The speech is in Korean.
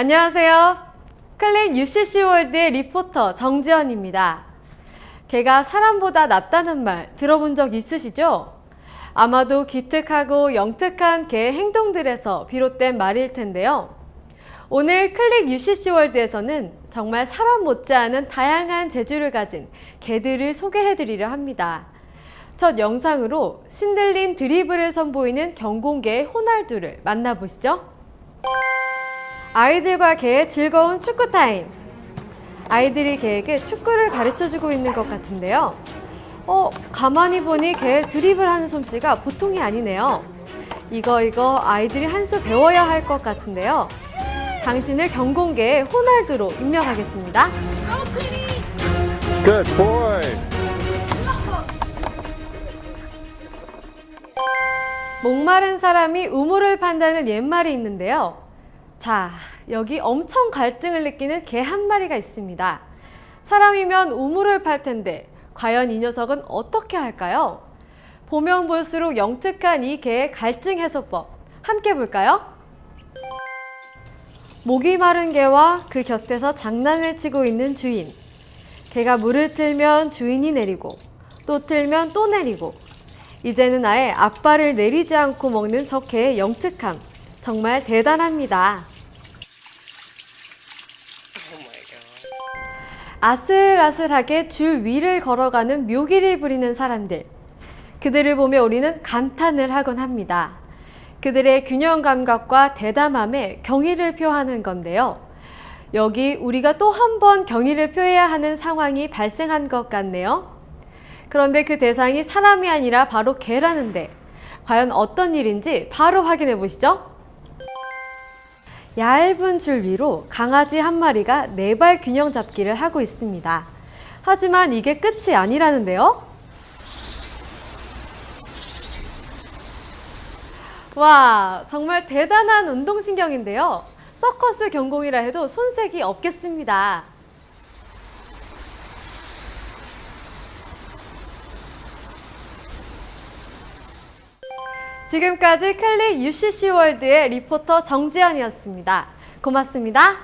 안녕하세요. 클릭 UCC 월드의 리포터 정지연입니다. 개가 사람보다 낫다는 말 들어본 적 있으시죠? 아마도 기특하고 영특한 개의 행동들에서 비롯된 말일 텐데요. 오늘 클릭 UCC 월드에서는 정말 사람 못지않은 다양한 재주를 가진 개들을 소개해드리려 합니다. 첫 영상으로 신들린 드리블을 선보이는 경공개의 호날두를 만나보시죠. 아이들과 개의 즐거운 축구 타임. 아이들이 개에게 축구를 가르쳐 주고 있는 것 같은데요. 어, 가만히 보니 개 드리블하는 솜씨가 보통이 아니네요. 이거 이거 아이들이 한 수 배워야 할 것 같은데요. 당신을 경공개의 호날두로 임명하겠습니다. Good boy. 목마른 사람이 우물을 판다는 옛말이 있는데요. 자, 여기 엄청 갈증을 느끼는 개 한 마리가 있습니다. 사람이면 우물을 팔 텐데, 과연 이 녀석은 어떻게 할까요? 보면 볼수록 영특한 이 개의 갈증 해소법, 함께 볼까요? 목이 마른 개와 그 곁에서 장난을 치고 있는 주인. 개가 물을 틀면 주인이 내리고, 또 틀면 또 내리고, 이제는 아예 앞발을 내리지 않고 먹는 저 개의 영특함. 정말 대단합니다. 아슬아슬하게 줄 위를 걸어가는 묘기를 부리는 사람들. 그들을 보며 우리는 감탄을 하곤 합니다. 그들의 균형 감각과 대담함에 경의를 표하는 건데요. 여기 우리가 또 한 번 경의를 표해야 하는 상황이 발생한 것 같네요. 그런데 그 대상이 사람이 아니라 바로 개라는데 과연 어떤 일인지 바로 확인해 보시죠. 얇은 줄 위로 강아지 한 마리가 네 발 균형 잡기를 하고 있습니다. 하지만 이게 끝이 아니라는데요. 와, 정말 대단한 운동신경인데요. 서커스 경공이라 해도 손색이 없겠습니다. 지금까지 클릭 UCC 월드의 리포터 정지연이었습니다. 고맙습니다.